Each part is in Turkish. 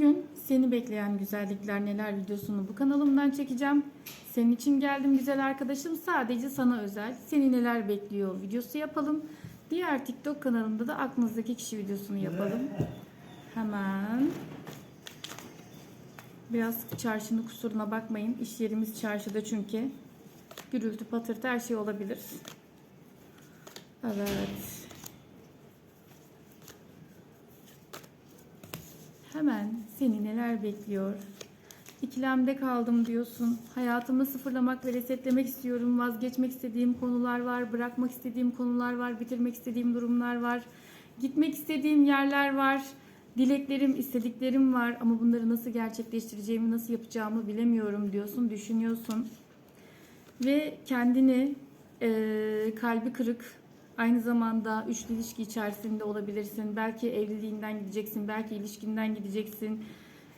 Bugün seni bekleyen güzellikler neler videosunu bu kanalımdan çekeceğim. Senin için geldim güzel arkadaşım. Sadece sana özel. Seni neler bekliyor videosu yapalım. Diğer TikTok kanalımda da aklınızdaki kişi videosunu yapalım. Hemen. Biraz çarşının kusuruna bakmayın. İş yerimiz çarşıda çünkü. Gürültü patırtı her şey olabilir. Evet. Hemen seni neler bekliyor? İkilemde kaldım diyorsun. Hayatımı sıfırlamak ve resetlemek istiyorum. Vazgeçmek istediğim konular var. Bırakmak istediğim konular var. Bitirmek istediğim durumlar var. Gitmek istediğim yerler var. Dileklerim, istediklerim var. Ama bunları nasıl gerçekleştireceğimi, nasıl yapacağımı bilemiyorum diyorsun. Düşünüyorsun. Ve kendini eee, kalbi kırık, Aynı zamanda üçlü ilişki içerisinde olabilirsin. Belki evliliğinden gideceksin, belki ilişkinden gideceksin.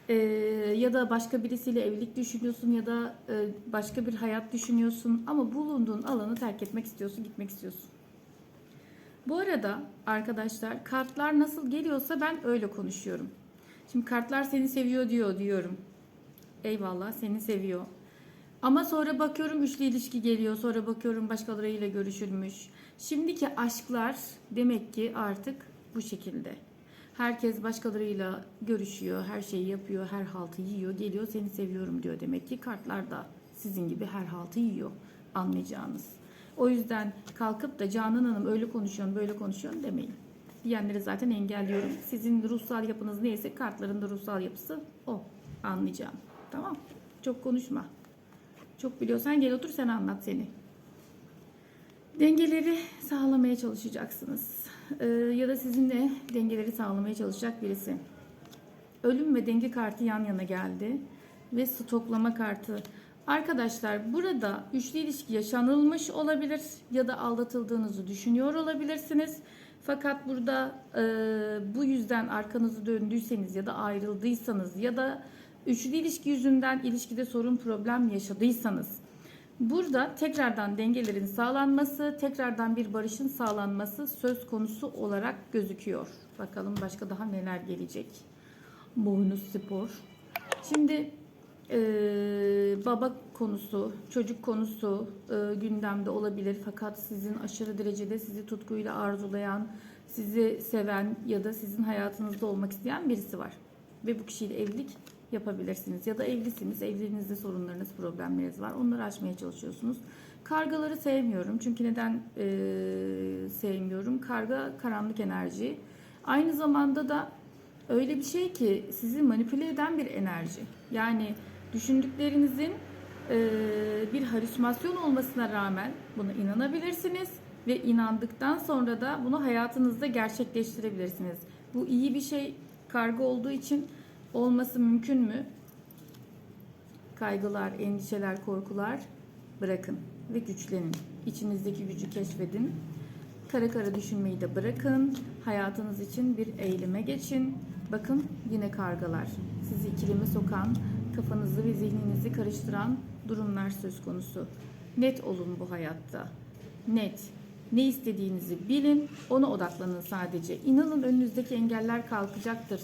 Ee, ya da başka birisiyle evlilik düşünüyorsun ya da e, başka bir hayat düşünüyorsun. Ama bulunduğun alanı terk etmek istiyorsun, gitmek istiyorsun. Bu arada arkadaşlar kartlar nasıl geliyorsa ben öyle konuşuyorum. Şimdi kartlar seni seviyor diyor diyorum. Eyvallah seni seviyor. Ama sonra bakıyorum üçlü ilişki geliyor. Sonra bakıyorum başkalarıyla görüşülmüş. Şimdiki aşklar demek ki artık bu şekilde. Herkes başkalarıyla görüşüyor, her şeyi yapıyor, her haltı yiyor, geliyor seni seviyorum diyor. Demek ki kartlar da sizin gibi her haltı yiyor anlayacağınız. O yüzden kalkıp da Canan Hanım öyle konuşuyorsun, böyle konuşuyorsun demeyin. Diyenleri zaten engelliyorum. Sizin ruhsal yapınız neyse kartların da ruhsal yapısı o. Anlayacağım. Tamam. Çok konuşma. Çok biliyorsan gel otur sen anlat seni. Dengeleri sağlamaya çalışacaksınız. Ee, ya da sizinle dengeleri sağlamaya çalışacak birisi. Ölüm ve denge kartı yan yana geldi. Ve stoklama kartı. Arkadaşlar burada üçlü ilişki yaşanılmış olabilir ya da aldatıldığınızı düşünüyor olabilirsiniz. Fakat burada e, bu yüzden arkanızı döndüyseniz ya da ayrıldıysanız ya da üçlü ilişki yüzünden ilişkide sorun problem yaşadıysanız burada tekrardan dengelerin sağlanması, tekrardan bir barışın sağlanması söz konusu olarak gözüküyor. Bakalım başka daha neler gelecek. Boynuz spor. Şimdi e, baba konusu, çocuk konusu e, gündemde olabilir. Fakat sizin aşırı derecede sizi tutkuyla arzulayan, sizi seven ya da sizin hayatınızda olmak isteyen birisi var. Ve bu kişiyle evlilik yapabilirsiniz. Ya da evlisiniz, evliliğinizde sorunlarınız, problemleriniz var. Onları aşmaya çalışıyorsunuz. Kargaları sevmiyorum. Çünkü neden e, sevmiyorum? Karga karanlık enerji. Aynı zamanda da öyle bir şey ki sizi manipüle eden bir enerji. Yani düşündüklerinizin e, bir halüsinasyon olmasına rağmen buna inanabilirsiniz ve inandıktan sonra da bunu hayatınızda gerçekleştirebilirsiniz. Bu iyi bir şey karga olduğu için olması mümkün mü? Kaygılar, endişeler, korkular bırakın ve güçlenin. İçinizdeki gücü keşfedin. Kara kara düşünmeyi de bırakın. Hayatınız için bir eğilime geçin. Bakın yine kargalar. Sizi ikilime sokan, kafanızı ve zihninizi karıştıran durumlar söz konusu. Net olun bu hayatta. Net. Ne istediğinizi bilin, ona odaklanın sadece. İnanın önünüzdeki engeller kalkacaktır.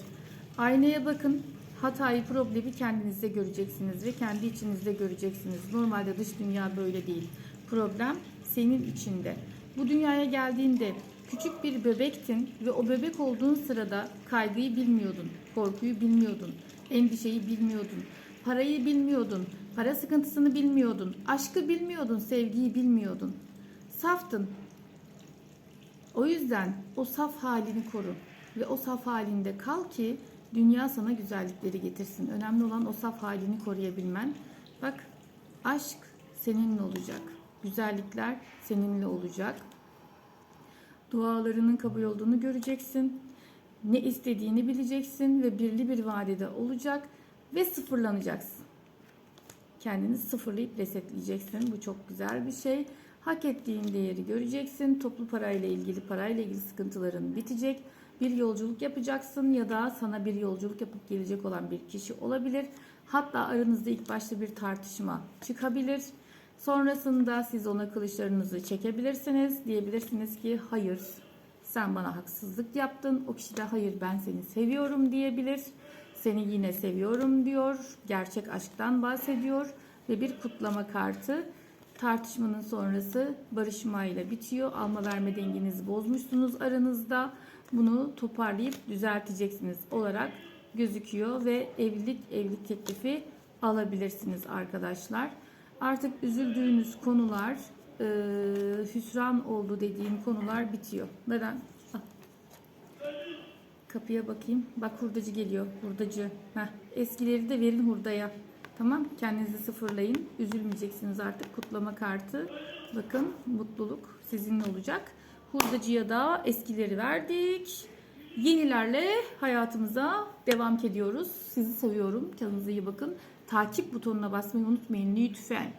Aynaya bakın. Hatayı, problemi kendinizde göreceksiniz ve kendi içinizde göreceksiniz. Normalde dış dünya böyle değil. Problem senin içinde. Bu dünyaya geldiğinde küçük bir bebektin ve o bebek olduğun sırada kaygıyı bilmiyordun, korkuyu bilmiyordun, endişeyi bilmiyordun, parayı bilmiyordun, para sıkıntısını bilmiyordun, aşkı bilmiyordun, sevgiyi bilmiyordun. Saftın. O yüzden o saf halini koru ve o saf halinde kal ki dünya sana güzellikleri getirsin. Önemli olan o saf halini koruyabilmen. Bak aşk seninle olacak. Güzellikler seninle olacak. Dualarının kabul olduğunu göreceksin. Ne istediğini bileceksin ve birli bir vadede olacak ve sıfırlanacaksın. Kendini sıfırlayıp resetleyeceksin. Bu çok güzel bir şey. Hak ettiğin değeri göreceksin. Toplu parayla ilgili parayla ilgili sıkıntıların bitecek. Bir yolculuk yapacaksın ya da sana bir yolculuk yapıp gelecek olan bir kişi olabilir. Hatta aranızda ilk başta bir tartışma çıkabilir. Sonrasında siz ona kılıçlarınızı çekebilirsiniz. Diyebilirsiniz ki hayır sen bana haksızlık yaptın. O kişi de hayır ben seni seviyorum diyebilir. Seni yine seviyorum diyor. Gerçek aşktan bahsediyor ve bir kutlama kartı. Tartışmanın sonrası barışmayla bitiyor. Alma verme dengenizi bozmuşsunuz aranızda. Bunu toparlayıp düzelteceksiniz olarak gözüküyor ve evlilik evlilik teklifi alabilirsiniz arkadaşlar. Artık üzüldüğünüz konular, e, hüsran oldu dediğim konular bitiyor. Neden? Ah. Kapıya bakayım. Bak hurdacı geliyor. Hurdacı. Heh. Eskileri de verin hurdaya. Tamam. Kendinizi sıfırlayın. Üzülmeyeceksiniz artık. Kutlama kartı. Bakın mutluluk sizinle olacak. Hurdacıya da eskileri verdik. Yenilerle hayatımıza devam ediyoruz. Sizi seviyorum. Kendinize iyi bakın. Takip butonuna basmayı unutmayın lütfen.